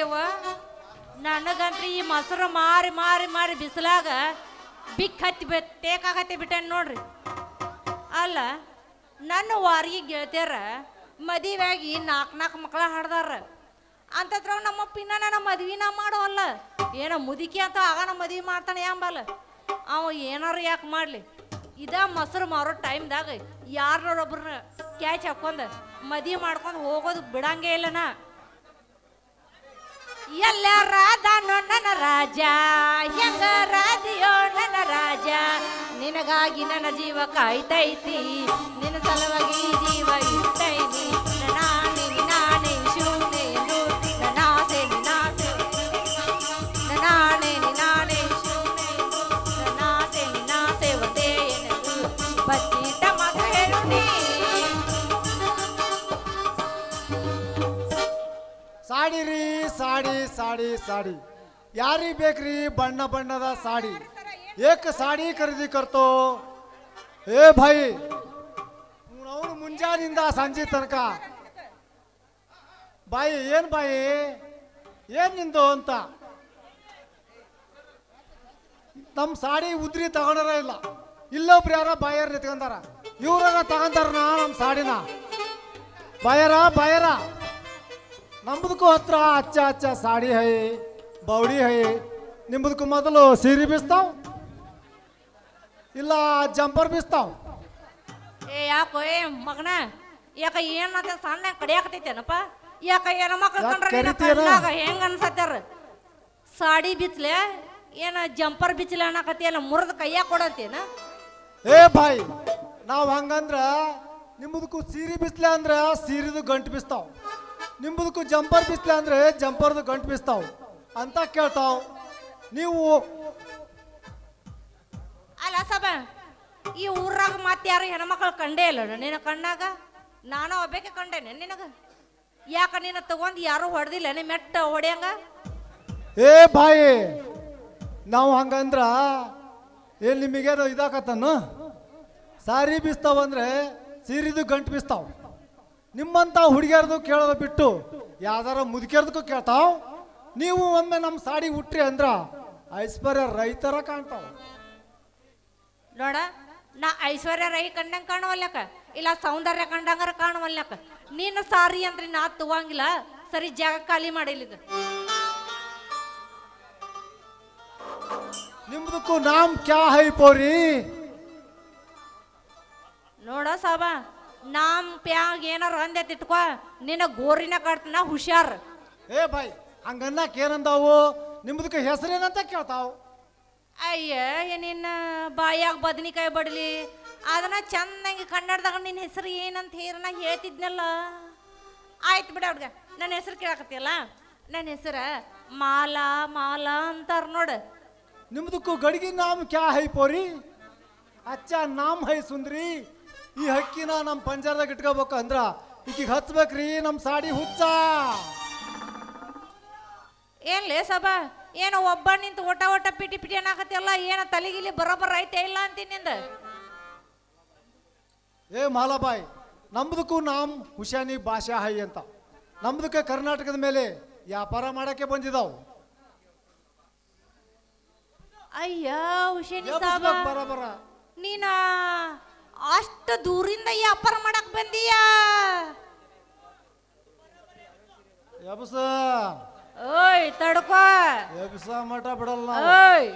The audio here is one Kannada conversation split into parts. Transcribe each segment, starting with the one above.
ಯವ್ವ ನನಗಂತ್ರಿ ಈ ಮೊಸರು ಮಾರಿ ಮಾರಿ ಮಾರಿ ಬಿಸಿಲಾಗ ಬಿಕ್ ಹತ್ತಿ ಬೆ ತೇಕಾಗತ್ತಿ ಬಿಟ್ಟೇನ್ ನೋಡ್ರಿ. ಅಲ್ಲ, ನನ್ನ ವಾರಿಗೆ ಗೆಳತಿಯರ ಮದುವೆಯಾಗಿ ನಾಲ್ಕು ನಾಲ್ಕು ಮಕ್ಕಳ ಹಾಡ್ದಾರ. ಅಂತದ್ರಾಗ ನಮ್ಮಪ್ಪ ಇನ್ನ ನನ್ನ ಮದ್ವಿನ ಮಾಡೋವಲ್ಲ. ಏನೋ ಮುದುಕಿ ಅಂತ ಆಗ ನಮ್ಮ ಮದ್ವಿ ಮಾಡ್ತಾನೆ ಯಾಂಬಲ್ಲ ಅವ ಏನಾರು ಯಾಕೆ ಮಾಡಲಿ? ಇದ ಮೊಸರು ಮಾರೋ ಟೈಮ್ದಾಗ ಯಾರನ್ನೊಬ್ಬರನ್ನ ಕ್ಯಾಚ್ ಹಾಕ್ಕೊಂಡು ಮದುವೆ ಮಾಡ್ಕೊಂಡು ಹೋಗೋದು ಬಿಡಂಗೇ ಇಲ್ಲನಾ ರಾಧಾನೋ ನನ್ನ ರಾಜ, ಹೆಂಗ ರಾಧಿಯೋ ನನ್ನ ರಾಜ. ನಿನಗಾಗಿ ನನ್ನ ಜೀವ ಕಾಯ್ತೈತಿ, ನಿನ್ನ ಸಲುವಾಗಿ ಜೀವ ಇರ್ತೈತಿ ಸಾಡಿ ಸಾಡಿ ಸಾಡಿ. ಯಾರಿ ಬೇಕ್ರಿ ಬಣ್ಣ ಬಣ್ಣದ ಸಾಡಿ? ಏಕ ಸಾಡಿ ಖರೀದಿ ಕರ್ತೋ. ಏ ಭಾಯಿ ಅವ್ರು ಮುಂಜಾನಿಂದ ಸಂಜೆ ತನಕ. ಬಾಯಿ ಏನ್ ಬಾಯಿ ಏನ್ ನಿಂದು ಅಂತ? ನಮ್ಮ ಸಾಡಿ ಉದ್ರಿ ತಗೊಂಡಾರ ಇಲ್ಲ. ಇಲ್ಲೊಬ್ರು ಯಾರ ಬಾಯರ್ ನಿತ್ಕೊಂಡಾರ. ಇವ್ರಾಗ ತಗೊಂಡಾರ ನಮ್ಮ ಸಾಡಿನ? ಬಾಯರ ಬಾಯರ. ನಮ್ಮದಕ್ಕೂ ಹತ್ರ ಅಚ್ಚ ಅಚ್ಚ ಸಾಡಿ ಹೈ ಬೌಡಿ ಹೈ. ನಿಮ್ಮದಕ್ಕೂ ಮೊದಲು ಸೀರೆ ಬೀಸ್ತಾವ್ ಇಲ್ಲ ಜಂಪರ್ ಬೀಸ್ತಾವ್. ಏ ಯಾಕೋ ಏ ಮಗನ ಯಾಕ ಏನ್ ಸಣ್ಣ ಕಡಿಯಾಕತೈತೇನಪ್ಪ ಯಾಕ ಏನ ಮಕ್ಳು ಕಂಡ್ರೆ ಹೆಂಗ ಅನ್ಸತ್ತಾರ? ಸಾಡಿ ಬಿಚ್ಲೆ ಏನ ಜಂಪರ್ ಬಿಚ್ಲೆ ಅನ್ನಕತ್ತಿಯಲ್ಲ ಮುರಿದ ಕೈಯಾಗ ಕೊಡತ್ತೇನ? ಏ ಭಾಯ್ ನಾವು ಹಂಗಂದ್ರ ನಿಮ್ಮದಕ್ಕೂ ಸೀರೆ ಬಿಸ್ಲೆ ಅಂದ್ರ ಸೀರೆದು ಗಂಟು ಬೀಸ್ತಾವ್. ನಿಮ್ಮದಕ್ಕೂ ಜಂಪರ್ ಬಿಸ್ಲೆ ಅಂದ್ರೆ ಜಂಪರ್ದು ಗಂಟು ಬಿಸ್ತಾವ್. ಅಂತ ಕೇಳ್ತಾವ್. ನೀವು ಅಲ್ಲ ಸಬ ಈ ಊರಾಗ ಮತ್ತೆ ಯಾರು ಹೆಣ್ಮಕ್ಳು ಕಂಡೇ ಇಲ್ಲ ನಿನ್ನ ಕಣ್ಣಾಗ ನಾನು ಒಬ್ಬಕ್ಕೆ ಕಂಡೇನೆ ನಿನಗ. ಯಾಕ ನಿನ್ನ ತಗೊಂಡ್ ಯಾರು ಹೊಡೆದಿಲ್ಲ? ನೀ ಮೆಟ್ಟ ಹೊಡೆಯಂಗ? ಏ ಬಾಯಿ ನಾವು ಹಂಗಂದ್ರ ಏನ್ ನಿಮಗೇನು ಇದಾಕತ್ತನು ಸಾರಿ ಬೀಸ್ತಾವಂದ್ರೆ ಸೀರಿದು ಗಂಟು ಬೀಸ್ತಾವ್. ನಿಮ್ಮಂತ ಹುಡುಗಿಯರ್ದು ಕೇಳೋದು ಬಿಟ್ಟು ಯಾವ್ದಾರ ಮುದುಕಿಯರ್ದಕ್ಕೂ ಕೇಳ್ತಾವ್? ನೀವು ಒಮ್ಮೆ ನಮ್ಮ ಸಾಡಿ ಹುಟ್ಟ್ರಿ ಅಂದ್ರ ಐಶ್ವರ್ಯ ರೈತರ ಕಾಣ್ತಾವ. ನೋಡ ನಾ ಐಶ್ವರ್ಯ ರೈ ಕಂಡಂಗ ಕಾಣುವಲ್ಲಕ ಇಲ್ಲ ಸೌಂದರ್ಯ ಕಂಡಂಗಾರ ಕಾಣುವಲ್ಲಕ ನೀನು ಸಾರಿ ಅಂದ್ರೆ ನಾ ತುವಂಗಿಲ್ಲ. ಸರಿ ಜಾಗ ಖಾಲಿ ಮಾಡಿಲ್ಲ ನಿಮ್ದಕ್ಕೂ ನಾಮ್ ಕ್ಯಾ ಹೈ ಪೋರಿ? ನೋಡ ಸಾಬ ನಾಮ್ ಪ್ಯಾಗ್ ಏನಾರ ಅಂದೆ ತಿಟ್ಕೋ ನಿನ್ನ ಗೋರಿನ ಕಟ್ತನ ಹುಷಾರ್. ಏ ಬಾಯ್ ಹಂಗನ್ನಕ್ ಏನಂದಾವು? ನಿಮ್ದಕ್ಕೆ ಹೆಸರೇನಂತ ಕೇಳ್ತಾವು? ಅಯ್ಯ ನಿನ್ನ ಬಾಯಾಗ ಬದನಿಕಾಯಿ ಬಡಲಿ ಅದನ್ನ ಚಂದಂಗೆ ಕನ್ನಡದಾಗ ನಿನ್ನ ಹೆಸರು ಏನಂತ ಹೇಳಿ ನಾ ಹೇಳ್ತಿದ್ನಲ್ಲ. ಆಯ್ತು ಬಿಡ ಹುಡ್ಗ ನನ್ನ ಹೆಸರು ಕೇಳಕತ್ತಿಯಲ್ಲ? ನನ್ನ ಹೆಸರ ಮಾಲಾ ಮಾಲಾ ಅಂತಾರ ನೋಡ. ನಿಮ್ದಕ್ಕೂ ಗಡಿಗೆ ನಾಮ ಕ್ಯಾ ಹೈ ಪೋರಿ? ಅಚ್ಚ ನಾಮ್ ಹೈ ಸುಂದ್ರಿ? ಈ ಹಕ್ಕಿನ ನಮ್ಮ ಪಂಜಾರದಾಗ ಇಟ್ಕೋಬೇಕು ಅಂದ್ರ ಈಕಿಗೆ ಹಚ್ಬೇಕ್ರಿ ನಮ್ಮ ಸಾಡಿ ಹುಚ್ಚ. ಏನ್ಲೇ ಸಭಾ ಏನೋ ಒಬ್ಬ ನಿಂತು ಒಟ ಒಟ ಪಿಟಿ ಪಿಟಿ ಅನ್ನಕತ್ತಿಯಲ್ಲ ಏನ ತಲೆಗಿಲಿ ಬರೋಬ್ಬರ ಐತೆ ಇಲ್ಲ ಅಂತೀನಿ ನಿಂದ? ಏ ಮಾಲಾಬಾಯ್ ನಮ್ದಕ್ಕೂ ನಾಮ್ ಹುಷಾನಿ ಭಾಷಾ ಹೈ ಅಂತ. ನಮ್ದಕ್ಕೆ ಕರ್ನಾಟಕದ ಮೇಲೆ ವ್ಯಾಪಾರ ಮಾಡಕ್ಕೆ ಬಂದಿದಾವ್. ಅಯ್ಯ ಹುಷೇನಿ ಸಾಬ. ಬರಬರ ನೀನ ಅಷ್ಟು ದೂರಿಂದ ವ್ಯಾಪಾರ ಮಾಡಕ್ ಬಂದೀಯ? ಯಬಸ ಓಯ್ ತಡ್ಕೋ. ಎಬ್ಸ ಮಠ ಬಿಡಲ್ಲ. ಓಯ್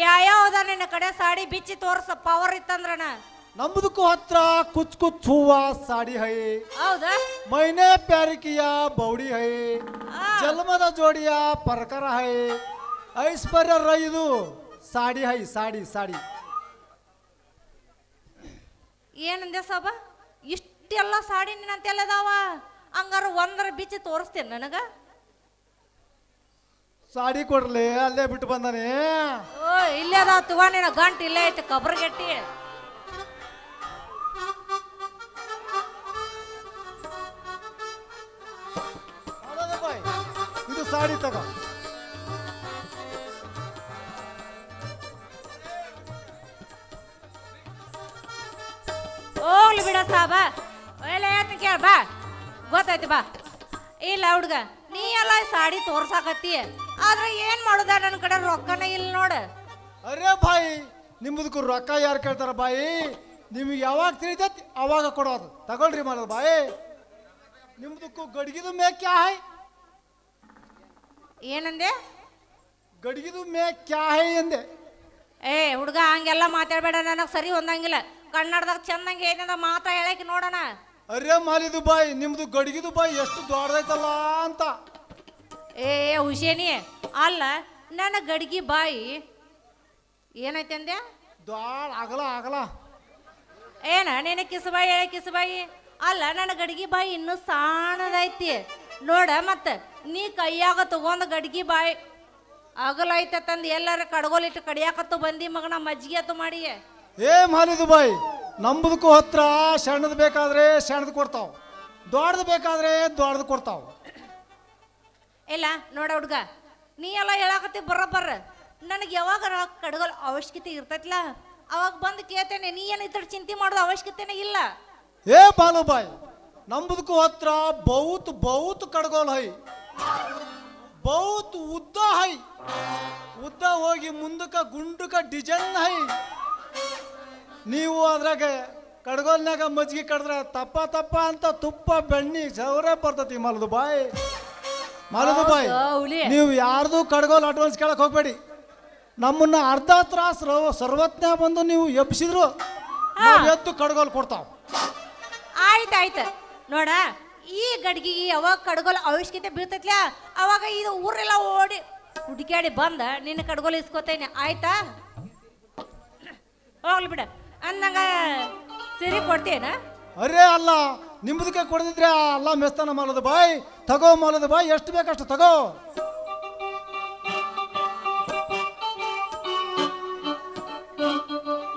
ಯಾವ್ಯಾವ್ದ ನಿನ್ನ ಕಡೆ? ಸಾಡಿ ಬಿಚ್ಚಿ ತೋರ್ಸ ಪವರ್ ಇತ್ತಂದ್ರಣ ನಮ್ದಕ್ಕೂ ಹತ್ರ ಕುಚ್ ಕುಚ್ ಹೂವ ಸಾಡಿ ಹೈ. ಹೌದಾ? ಮೈನೆ ಪ್ಯಾರಿಕಿಯ ಬೌಡಿ ಹೈ. ಜನ್ಮದ ಜೋಡಿಯ ಪರಕರ ಹೈ. ಐಶ್ವರ್ಯ ರೈದು ಸಾಡಿ ಹೈ ಸಾಡಿ ಸಾಡಿ. ಏನಂದೆ ಸಾಬ? ಇಷ್ಟೆಲ್ಲ ಸಾಡಿ ನಿನ್ನಂತೆಲ್ಲ ಅದಾವ? ಹಂಗಾರ ಒಂದರ ಬಿಚ್ಚಿ ತೋರಿಸ್ತೇನೆ ನನಗ. ಸಾಡಿ ಕೊಡ್ಲಿ ಅಲ್ಲೇ ಬಿಟ್ಟು ಬಂದಾನೆ. ಓ ಇಲ್ಲೇ ಅದಾವ ನಿನ್ನ ಗಂಟು ಇಲ್ಲೇ ಐತೆ ಕಬ್ರಗಟ್ಟಿ? ಇದು ಸಾಡಿ ತಗೋ. ಹೋಗ್ಲಿ ಬಿಡ ಅಂತ ಕೇಳ ಬಾ. ಗೊತ್ತಾಯ್ತು ಬಾ. ಇಲ್ಲ ಹುಡ್ಗ ನೀ ಎಲ್ಲ ಸಾಡಿ ತೋರ್ಸಾಕತ್ತಿ. ಆದ್ರೆ ಏನ್ ಮಾಡುದ ನನ್ನ ಕಡೆ ರೊಕ್ಕನೇ ಇಲ್ಲ ನೋಡ. ಅರೆ ಬಾಯಿ ನಿಮ್ಮದಕ್ಕೂ ರೊಕ್ಕ ಯಾರು ಕೇಳ್ತಾರ ಬಾಯಿ? ನಿಮಗೆ ಯಾವಾಗ ತಿಳಿತೈತಿ ಅವಾಗ ಕೊಡೋದು. ತಗೊಳ್ರಿ ಮಾಡೋದು ಬಾಯಿ. ನಿಮ್ದಕ್ಕೂ ಗಡ್ಗಿದು ಮೇ ಕ್ಯಾ ಹೈ. ಏನಂದೆ? ಗಡ್ಗಿದು ಮೇ ಕ್ಯಾ ಹೈ ಎಂದೆ ಏ ಹುಡುಗ ಹಂಗೆಲ್ಲ ಮಾತಾಡ್ಬೇಡ ನನಗೆ ಸರಿ ಹೊಂದಂಗಿಲ್ಲ. ಕನ್ನಡದಾಗ ಚಂದಂಗೆ ಏನದ ಮಾತಾ ಹೇಳಕ್ಕೆ ನೋಡೋಣ. ಅರೇ ಮಾಲಿದು ಬಾಯಿ ನಿಮ್ದು ಗಡಿಗಿದು ಬಾಯಿ ಎಷ್ಟು ದೊಡ್ಡದೈತಲ್ಲ ಅಂತ. ಏ ಹುಷೇನಿ ಅಲ್ಲ ನನ್ನ ಗಡಿಗೆ ಬಾಯಿ ಏನೈತೆ ಅಂದೆ? ದ್ವಾಳ ಅಗಲ ಅಗಲ. ಏನ ನಿನ್ನ ಕಿಸಬಾಯಿ ಹೇಳ ಕಿಸಬಾಯಿ ಅಲ್ಲ ನನ್ನ ಗಡಿಗೆ ಬಾಯಿ ಇನ್ನೂ ಸಾಣದೈತಿ. ನೋಡ ಮತ್ತೆ ನೀ ಕೈಯಾಗ ತಗೊಂಡ ಗಡಿಗೆ ಬಾಯಿ ಅಗಲೈತೆ ತಂದು ಎಲ್ಲರ ಕಡ್ಗೋಲಿಟ್ಟು ಕಡಿಯಾಕತ್ತು ಬಂದಿ ಮಗನ ಮಜ್ಜಿಗೆ ಅತ್ತು ಮಾಡಿ ಏ ಮಾಲಿದು ಬಾಯಿ ನಂಬುದಕ್ಕೂ ಹತ್ರ ಸಣ್ಣದು ಬೇಕಾದ್ರೆ ಸಣ್ಣದು ಕೊಡ್ತಾವ ದೊಡ್ಡದು ಬೇಕಾದ್ರೆ ದೊಡ್ಡದು ಕೊಡ್ತಾವ. ಇಲ್ಲ ನೋಡ ಹುಡ್ಗ ನೀ ಎಲ್ಲ ಹೇಳಕತ್ತಿ ಬರ್ರ ಬರ್ರ ನನಗೆ ಯಾವಾಗ ಕಡಗಲ್ ಅವಶ್ಯಕತೆ ಇರ್ತೈತ್ಲ? ಅವಾಗ ಬಂದು ಕೇಳ್ತೇನೆ ನೀ ಏನು ಇದ್ರ ಚಿಂತೆ ಮಾಡೋದು ಅವಶ್ಯಕತೆನೇ ಇಲ್ಲ. ಏ ಬಾಲುಬಾಯಿ ನಂಬುದಕ್ಕೂ ಹತ್ರ ಬಹುತ್ ಬಹುತ್ ಕಡಗೋಲ್ ಹೈ. ಬಹುತ್ ಉದ್ದ ಹೈ. ಉದ್ದ ಹೋಗಿ ಮುಂದಕ್ಕ ಗುಂಡಕ ಡಿಸೈನ್ ಹೈ. ನೀವು ಅದ್ರಾಗ ಕಡ್ಗೋಲ್ನಾಗ ಮಜ್ಜಿಗೆ ಕಡ್ದ್ರ ತಪ್ಪ ತಪ್ಪ ಅಂತ ತುಪ್ಪ ಬೆಣ್ಣಿ ಸೌರೆ ಬರ್ತತಿ ಮಲದು ಬಾಯಿ. ಮಲದು ಬಾಯಿ. ಹುಲಿ. ನೀವು ಯಾರ್ದು ಕಡ್ಗೋಲ್ ಅಡ್ವಾನ್ಸ್ ಕೇಳಕ್ ಹೋಗ್ಬೇಡಿ. ನಮ್ಮನ್ನ ಅರ್ಧ ತ್ರಾಸ್ ಸರ್ವಜ್ಞ ಬಂದು ನೀವು ಎಬ್ಸಿದ್ರು ನಾವ್ ಎದ್ದು ಕಡ್ಗೋಲ್ ಕೊಡ್ತಾವ್. ಆಯ್ತು ಆಯ್ತು. ನೋಡ ಈ ಗಡ್ಗಿ ಯಾವಾಗ ಕಡ್ಗೋಲ್ ಅವಶ್ಯಕತೆ ಬೀಳ್ತೈತ್ಲ? ಅವಾಗ ಇದು ಊರೆಲ್ಲ ಓಡಿ ಹುಡುಕಾಡಿ ಬಂದ ನಿನ್ನ ಕಡ್ಗೋಲ್ ಇಸ್ಕೋತೇನೆ. ಆಯ್ತಾ? ಹೋಗ್ಲಿ ಬಿಡ. ಅಂದಂಗ ಸರಿ ಕೊಡ್ತೇನ? ಅರೇ ಅಲ್ಲ ನಿಮ್ಮದಕ್ಕೆ ಕೊಡದಿದ್ರೆ ಅಲ್ಲ ಮೆಸ್ತನ ಮಾಲದ ಬಾಯ್ ತಗೋ ಮಾಲದ ಬಾಯ್ ಎಷ್ಟು ಬೇಕಷ್ಟು ತಗೋ.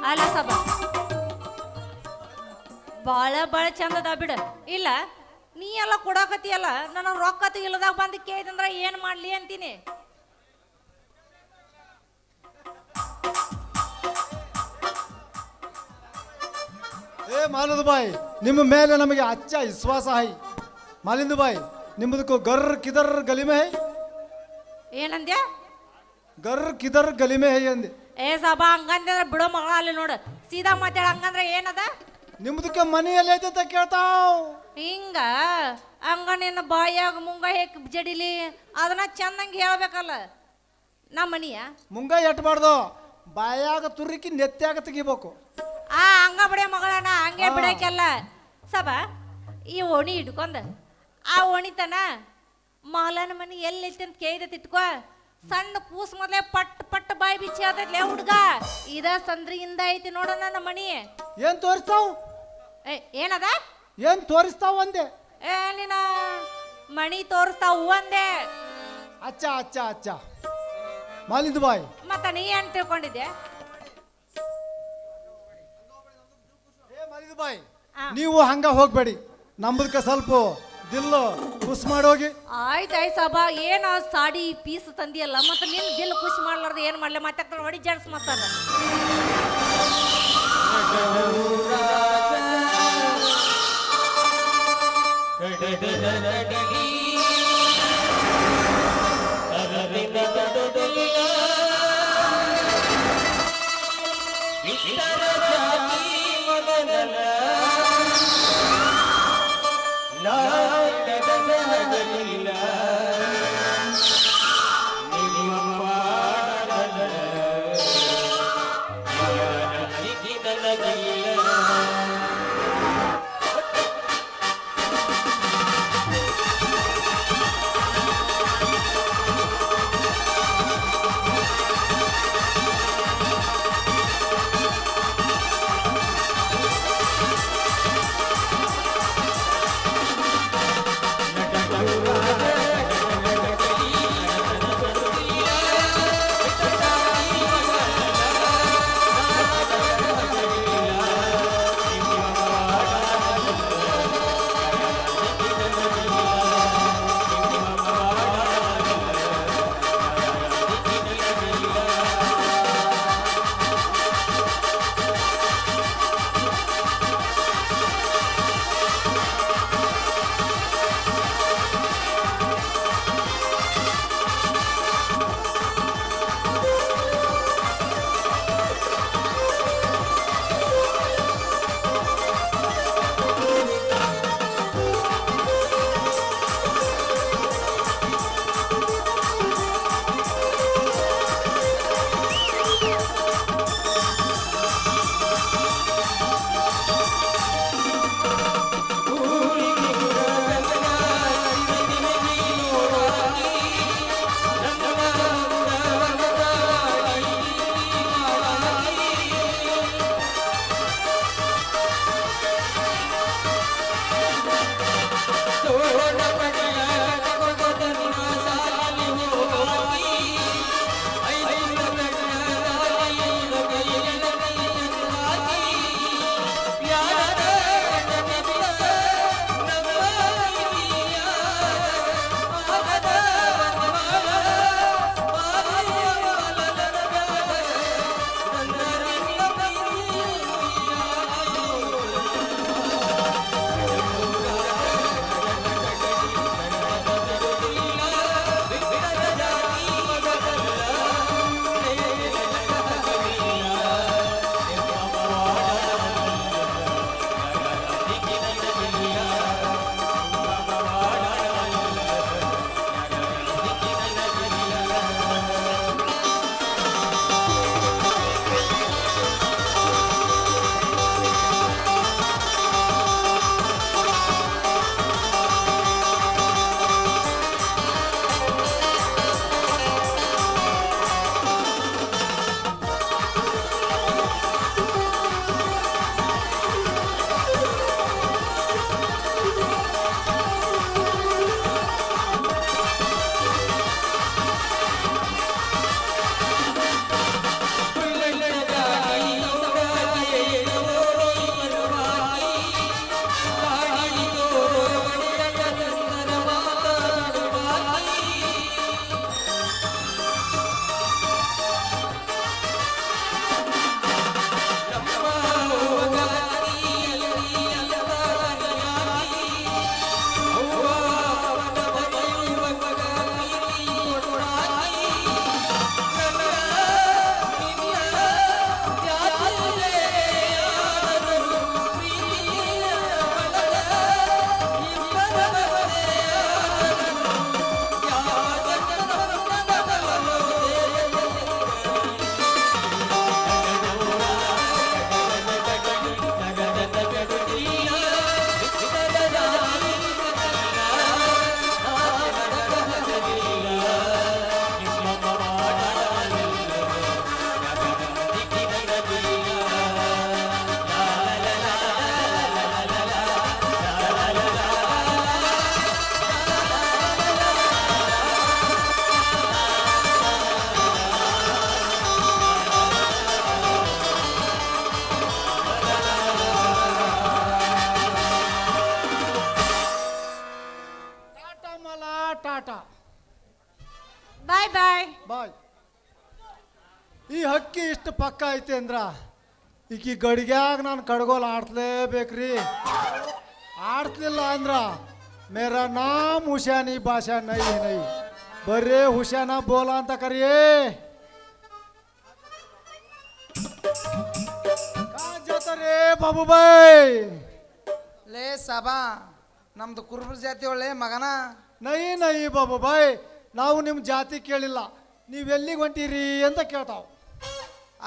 ಅಲ್ಲ ಸಬ ಬಾಳ ಬಾಳ ಚಂದದ ಬಿಡ. ಇಲ್ಲ ನೀ ಎಲ್ಲ ಕೊಡಾಕತಿಯಲ್ಲ ನನ್ನ ರೊಕ್ಕ ಇಲ್ಲದಾಗ ಬಂದು ಕೇಳಿದಂದ್ರ ಏನ್ ಮಾಡ್ಲಿ ಅಂತೀನಿ. ಏ ಮಾಲದ ಬಾಯ್ ನಿಮ್ಮ ಮೇಲೆ ನಮಗೆ ಅಚ್ಚ ವಿಶ್ವಾಸ ಹೈ. ಮಾಲಿಂದ ಬಾಯಿ ನಿಮ್ಮದಕ್ಕೂ ಗರ್ ಕಿದರ್ ಗಲಿಮೆ ಹೈ. ಏನಂದ್ಯ? ಗರ್ ಕಿದರ್ ಗಲಿಮೆ ಹೈ ಅಂದೆ. ಏ ಸಭಾ ಹಂಗಂದ್ರೆ ಬಿಡೋ ಮಗಳ ಅಲ್ಲಿ ನೋಡು. ಸೀದಾ ಮಾತಾಡ ಹಂಗಂದ್ರೆ ಏನದ? ನಿಮ್ದಕ್ಕೆ ಮನೆಯಲ್ಲಿ ಐತೆ ಅಂತ ಕೇಳ್ತಾವ್. ಹಿಂಗ ಹಂಗ ನಿನ್ನ ಬಾಯಾಗ ಮುಂಗ ಹೇಕ್ ಜಡಿಲಿ ಅದನ್ನ ಚಂದಂಗೆ ಹೇಳ್ಬೇಕಲ್ಲ. ನಮ್ಮ ಮನಿಯ? ಮುಂಗ ಎಟ್ಬಾರ್ದು? ಬಾಯಾಗ ತುರುಕಿ ನೆತ್ತಾಗ ತೆಗಿಬೇಕು. ಆ ಹಂಗ ಬಿಡ ಮಗಳಣ್ಣ ಹಂಗೆ. ಬಿಡಕ್ಕೆಲ್ಲ. ಸಬ ಈ ಓಣಿ ಹಿಡ್ಕೊಂಡ. ಆ ಓಣಿತನ ಮಾಲನ ಮನಿ ಎಲ್ಲಿ ಅಂತ ಕೇಳಿದೈತಿ ಇಟ್ಕೋ ಸಣ್ಣ ಕೂಸ್ ಮೊದಲೇ ಪಟ್ ಪಟ್ ಬಾಯಿ ಬಿಚ್ಚಿ ಹೇಳ್ತೈತ್ಲೆ ಹುಡ್ಗ. ಇದ ಸಂದ್ರಿಯಿಂದ ಐತಿ ನೋಡೋಣ ನಮ್ಮ ಮನಿ ಏನ್ ತೋರಿಸ್ತಾವ್? ಏ ಏನದ? ಏನ್ ತೋರಿಸ್ತಾವ್ ಒಂದೇ? ಏ ನಿನ್ನ ಮಣಿ ತೋರಿಸ್ತಾವ್ ಒಂದೇ. ಅಚ್ಚ ಅಚ್ಚ ಅಚ್ಚ. ಮಾಲಿದ್ ಬಾಯ್. ಮತ್ತ ನೀ ಏನ್ ತಿಳ್ಕೊಂಡಿದ್ದೆ? ಬಾಯ್ ನೀವು ಹಂಗ ಹೋಗ್ಬೇಡಿ. ನಮ್ಮದಕ್ಕೆ ಸ್ವಲ್ಪ ದಿಲ್ಲು ಖುಷ್ ಮಾಡೋಗಿ ಆಯ್ತು ಸಭಾ ಏನ ಸಾಡಿ ಪೀಸ್ ತಂದಿಯಲ್ಲ ಮತ್ತೆ ನಿನ್ ದಿಲ್ ಖುಷಿ ಮಾಡ್ಲಾರ್ದು ಏನ್ ಮಾಡ್ಲಿ? ಮತ್ತೆ ಹೊಡಿ ಜಾಡ್ಸ್ ಮತ್ತಾರ ಇಷ್ಟರ لا تتبادل ಮತ್ತದ ಬಾಯ್ ಬಾಯ್ ಬಾಯ್ ಈ ಹಕ್ಕಿ ಇಷ್ಟು ಪಕ್ಕ ಐತೆ ಅಂದ್ರ ಈಕಿ ಗಡಿಗ್ಯಾಗ ನಾನು ಕಡ್ಗೋಲ್ ಆಡ್ಸ್ಲೇಬೇಕ್ರಿ. ಆಡ್ಸ್ಲಿಲ್ಲ ಅಂದ್ರ ಮೇರ ನಾಮ್ ಹುಷಾನಿ ಭಾಷಾ ನೈ ನೈ. ಬರೇ ಹುಷಾನ ಬೋಲ ಅಂತ ಕರಿಯೇ. ಬಾಬು ಬೈ ಲೇ ಸಭಾ ನಮ್ದು ಕುರುಬ ಜಾತಿ ಒಳ್ಳೆ ಮಗನ. ನೈ ನೈ ಬಾಬುಬಾಯ್ ನಾವು ನಿಮ್ಮ ಜಾತಿ ಕೇಳಿಲ್ಲ. ನೀವೆಲ್ಲಿಗೆ ಹೊಂಟೀರಿ ಅಂತ ಕೇಳ್ತಾವ.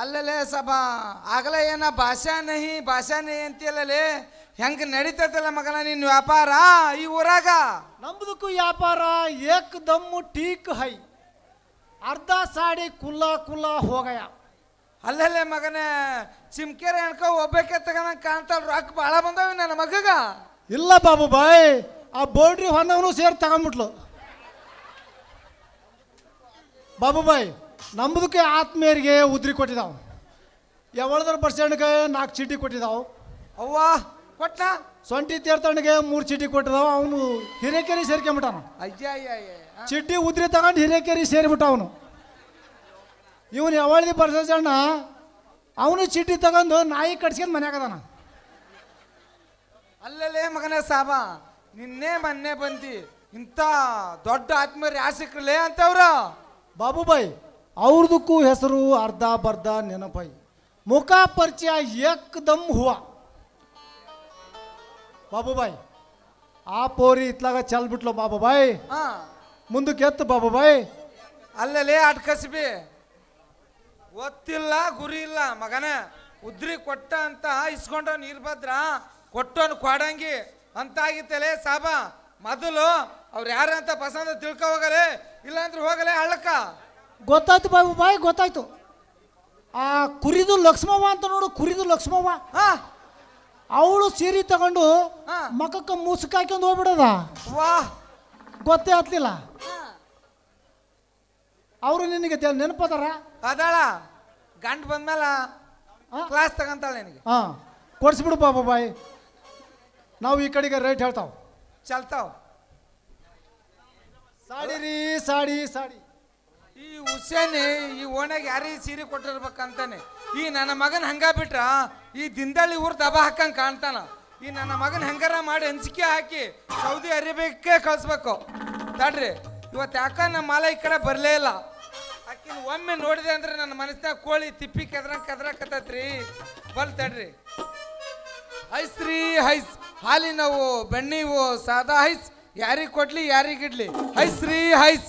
ಅಲ್ಲಲೇ ಸಭಾ ಆಗಲೇ ಏನ ಭಾಷಾ ನಹಿ ಭಾಷಾ ನಹಿ ಅಂತೀಯಲ್ಲೇ ಹೆಂಗ್ ನಡೀತೈತಲ್ಲ ಮಗನ ನಿನ್ನ ವ್ಯಾಪಾರ ಈ ಊರಾಗ? ನಮ್ದಕ್ಕೂ ವ್ಯಾಪಾರ ಏಕ್ ದಮ್ಮು ಟೀಕ್ ಹೈ. ಅರ್ಧ ಸಾಡಿ ಕುಲ್ಲ ಕುಲ್ಲ ಹೋಗಯ ಅಲ್ಲಲ್ಲೇ ಮಗನೇ ಚಿಮ್ಕೆರೆ ಅನ್ಕೋ ಒಬ್ಬಕ್ಕೆ ತಗನ ಕಾಣ್ತಾಳ ರೊಕ್ಕ ಭಾಳ ಬಂದವ ನನ್ನ ಮಗಗ. ಇಲ್ಲ ಬಾಬು ಬಾಯ್ ಆ ಬೋಲ್ಡ್ರಿ ಹೊನ್ನವನು ಸೇರಿ ತಗೊಂಬಿಟ್ಲು. ಬಾಬು ಬಾಯ್ ನಮ್ದಕ್ಕೆ ಆತ್ಮೀಯರಿಗೆ ಉದ್ರಿ ಕೊಟ್ಟಿದಾವೆ. ಯಾವಳದ್ರ ಪರ್ಸೆಂಟ್ಗೆ ನಾಲ್ಕು ಚೀಟಿ ಕೊಟ್ಟಿದಾವೆ. ಅವ್ವ ಕೊಟ್ಟ ಸೊಂಟಿ ತೀರ್ಥಣ್ಣಿಗೆ ಮೂರು ಚೀಟಿ ಕೊಟ್ಟಿದ್ದಾವ ಅವನು ಹಿರೇಕೆರಿ ಸೇರ್ಕೊಂಬಿಟ್ಟಾನ. ಅಯ್ಯ ಚಿಟ್ಟಿ ಉದ್ರಿ ತಗೊಂಡು ಹಿರೇಕೆರಿ ಸೇರಿಬಿಟ್ಟ ಅವನು ಇವನು ಯಾವಳದಿ ಪರ್ಸೆಂಟ್ ಅವನು ಚೀಟಿ ತಗೊಂಡು ನಾಯಿ ಕಟ್ಸ್ಕೊಂಡು ಮನ್ಯಾಗ ಅದಾನ. ಅಲ್ಲಲ್ಲೇ ಮಗನೇ ಸಾಬ. ನಿನ್ನೆ ಮೊನ್ನೆ ಬಂದಿ ಇಂಥ ದೊಡ್ಡ ಆತ್ಮೀಯರು ಯಾ ಸಿಕ್ರಲೇ ಅಂತವ್ರ? ಬಾಬುಬಾಯಿ ಅವ್ರದಕ್ಕೂ ಹೆಸರು ಅರ್ಧ ಬರ್ಧ ನೆನಪೈ ಮುಖ ಪರಿಚಯ ಏಕ್ದಮ್ ಹೂವ. ಬಾಬುಬಾಯಿ ಆ ಪೋರಿ ಇತ್ಲಾಗ ಚಲ್ ಬಿಟ್ಲು ಬಾಬುಬಾಯ್. ಹಾ. ಮುಂದಕ್ಕೆ ಎತ್ತು ಬಾಬುಬಾಯಿ. ಅಲ್ಲಲೇ ಅಟ್ಕಸ್ಬಿ ಗೊತ್ತಿಲ್ಲ ಗುರಿ ಇಲ್ಲ ಮಗನೇ. ಉದ್ರಿ ಕೊಟ್ಟ ಅಂತ ಇಸ್ಕೊಂಡ ನೀರ್ಭದ್ರ ಕೊಟ್ಟೋನ್ ಕೊಡಂಗಿ ಅಂತ ಆಗಿತ್ತಲೇ ಸಾಬ. ಮೊದಲು ಅವ್ರು ಯಾರಂತ ಪಸಂದ ತಿಳ್ಕೊ ಹೋಗಲೇ ಇಲ್ಲಾಂದ್ರೆ ಹೋಗಲೇ ಹಳ್ಳಕ್ಕ. ಗೊತ್ತಾಯ್ತು ಬಾಬುಬಾಯ್ ಗೊತ್ತಾಯ್ತು. ಆ ಕುರಿದು ಲಕ್ಷ್ಮವ್ವ ಅಂತ ನೋಡು ಕುರಿದು ಲಕ್ಷ್ಮವ್ವ. ಹಾ. ಅವಳು ಸೀರೆ ತಗೊಂಡು ಹಾ. ಮಖಕ್ಕೆ ಮುಸುಕ್ ಹಾಕೊಂಡು ಹೋಗ್ಬಿಡದ? ವಾ. ಗೊತ್ತೇ ಆಗ್ಲಿಲ್ಲ ಅವರು ನಿನಗೆ ನೆನಪದಾರ? ಅದಾಳ. ಗಂಡ ಬಂದ್ಮೇಲೆ ಹಾ? ಕ್ಲಾಸ್ ತಗಂತಾಳ ನಿನಗೆ. ಹಾಂ. ಕೊಡಿಸ್ಬಿಡು ಬಾಬು ಬಾಯ್. ನಾವು ಈ ಕಡೆಗೆ ರೇಟ್ ಹೇಳ್ತಾವ್. ಚಲ್ತಾವ್. ಸಾಡಿ ರೀ ಸಾಡಿ ಸಾಡಿ. ಈ ಹುಸೇನಿ ಈ ಓಣ್ಯಾಗ ಯಾರೀ ಸೀರೆ ಕೊಟ್ಟಿರ್ಬೇಕಂತಾನೆ. ಈ ನನ್ನ ಮಗನ ಹಂಗ ಬಿಟ್ರ ಈ ದಿಂದಳ್ಳಿ ಊರ್ ದಬ ಹಾಕಂಗ್ ಕಾಣ್ತಾನ. ಈ ನನ್ನ ಮಗನ ಹೆಂಗಾರ ಮಾಡಿ ಹಂಚಿಕೆ ಹಾಕಿ ಸೌದಿ ಅರೇಬಿಯಕ್ಕೆ ಕಳಿಸ್ಬೇಕು. ತಡ್ರಿ ಇವತ್ತು ಯಾಕ ನಮ್ಮ ಮಾಲ ಈ ಕಡೆ ಬರಲೇ ಇಲ್ಲ. ಆಕಿನ ಒಮ್ಮೆ ನೋಡಿದೆ ಅಂದ್ರೆ ನನ್ನ ಮನಸ್ಸಿನಾಗ ಕೋಳಿ ತಿಪ್ಪಿ ಕೆದ್ರಂಗ್ ಕೆದ್ರಕತ್ತೈತ್ರಿ. ಬಲ್ ತಡ್ರಿ. ಐಸ್ ರೀ ಹೈಸ್ ಹಾಲಿನವು ಬೆಣ್ಣಿವು ಸಾದಾ ಹೈಸ್ ಯಾರಿಗೆ ಕೊಡ್ಲಿ ಯಾರಿಗಿಡ್ಲಿ ಹೈಸ್ ರೀ ಹೈಸ್